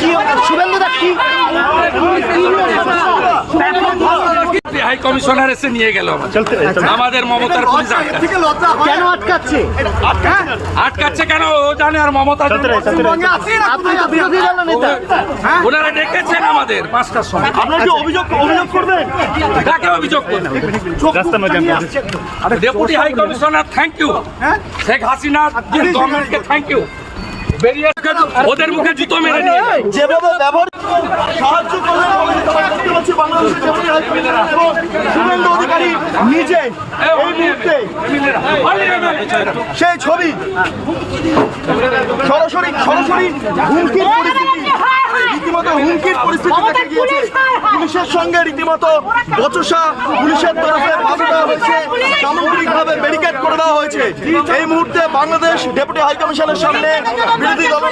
কি শুভেন্দু দা কি high commissioner এসে নিয়ে গেল আমাদের মমতার পুলিশ কেন আটকাচ্ছে? আটকাচ্ছে কেন? ও জানে আর মমতা নেতা। ওনারা ডেকেছেন আমাদের পাঁচটার সময়। আপনার কি অভিযোগ অভিযোগ করবেন? কাকে অভিযোগ করবেন? Deputy high commissioner thank you Sheikh Hasina গভর্নমেন্টকে থ্যাংক ইউ বেরিয়ে ওদের মুখে জুতো মেরে নিয়ে যেভাবে ব্যবহার সাহায্য করলেন শুভেন্দু অধিকারী নিজে এই মুহূর্তে সেই ছবি সরাসরি সরাসরি হুমকির পরিস্থিতি। রীতিমতো হুমকির পরিস্থিতি দেখা গিয়েছে। পুলিশের সঙ্গে রীতিমতো বচসা পুলিশের তরফে বাধা দেওয়া হয়েছে। সামগ্রিকভাবে ব্যারিকেড করে দেওয়া হয়েছে। এই মুহূর্তে বাংলাদেশ ডেপুটি হাই কমিশনের সামনে বিরোধী ডেপুটি